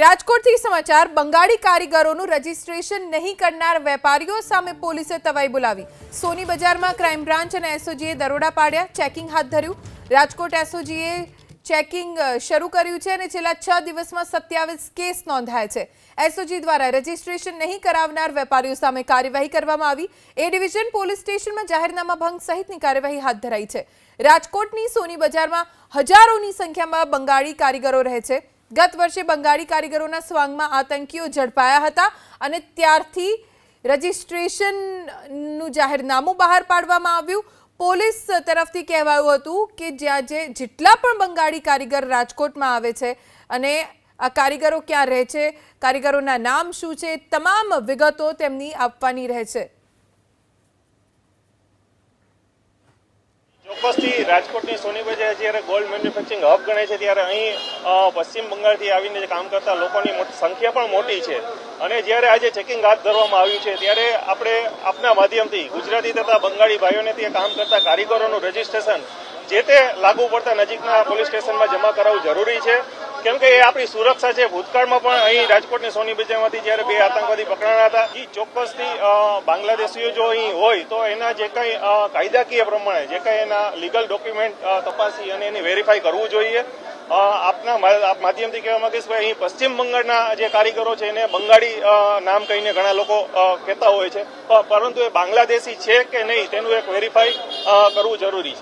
રાજકોટથી સમાચાર, બંગાળી કારીગરોનું રજીસ્ટ્રેશન નહીં કરનાર વેપારીઓ સામે પોલીસે તવાઈ બોલાવી. સોની બજારમાં ક્રાઇમ બ્રાન્ચ અને એસઓજીએ દરોડા પાડ્યા, ચેકિંગ હાથ ધર્યું. રાજકોટ એસઓજીએ ચેકિંગ શરૂ કર્યું છે અને છેલ્લા છ દિવસમાં સત્યાવીસ કેસ નોંધાયા છે. એસઓજી દ્વારા રજીસ્ટ્રેશન નહીં કરાવનાર વેપારીઓ સામે કાર્યવાહી કરવામાં આવી. એ ડિવિઝન પોલીસ સ્ટેશનમાં જાહેરનામા ભંગ સહિતની કાર્યવાહી હાથ ધરાઈ છે. રાજકોટની સોની બજારમાં હજારોની સંખ્યામાં બંગાળી કારીગરો રહે છે. ગત વર્ષે બંગાળી કારીગરોના સ્વાંગમાં આતંકીઓ ઝડપાયા હતા અને ત્યારથી રજીસ્ટ્રેશનનું જાહેરનામું બહાર પાડવામાં આવ્યું. પોલીસ તરફથી કહેવાયું હતું કે જ્યાં જે જેટલા પણ બંગાળી કારીગર રાજકોટમાં આવે છે અને આ કારીગરો ક્યાં રહે છે, કારીગરોના નામ શું છે, તમામ વિગતો તેમની આપવાની રહે છે. ચોક્કસથી રાજકોટની સોની બજાર જ્યારે ગોલ્ડ મેન્યુફેક્ચરિંગ હબ ગણાય છે, ત્યારે અહીં પશ્ચિમ બંગાળથી આવીને કામ કરતા લોકોની સંખ્યા પણ મોટી છે. અને જ્યારે આજે ચેકિંગ હાથ ધરવામાં આવ્યું છે, ત્યારે આપણે આપના માધ્યમથી ગુજરાતી તથા બંગાળી ભાઈઓને ત્યાં કામ કરતા કારીગરોનું રજીસ્ટ્રેશન જે તે લાગુ પડતા નજીકના પોલીસ સ્ટેશનમાં જમા કરાવવું જરૂરી છે. કેમ કે એ આપણી સુરક્ષા છે. ભૂતકાળમાં પણ અહીં રાજકોટની સોની બજારમાંથી જ્યારે બે આતંકવાદી પકડાયા હતા એ ચોક્કસથી બાંગ્લાદેશીઓ જો અહીં હોય, તો એના જે કંઈ કાયદાકીય પ્રમાણે, જે કંઈ એના લીગલ ડોક્યુમેન્ટ તપાસી અને એની વેરીફાઈ કરવું જોઈએ. આપના માધ્યમથી કહેવા માંગીશ ભાઈ અહીં પશ્ચિમ બંગાળના જે કારીગરો છે, એને બંગાળી નામ કહીને ઘણા લોકો કહેતા હોય છે. પરંતુ એ બાંગ્લાદેશી છે કે નહીં, તેનું એક વેરીફાઈ કરવું જરૂરી છે.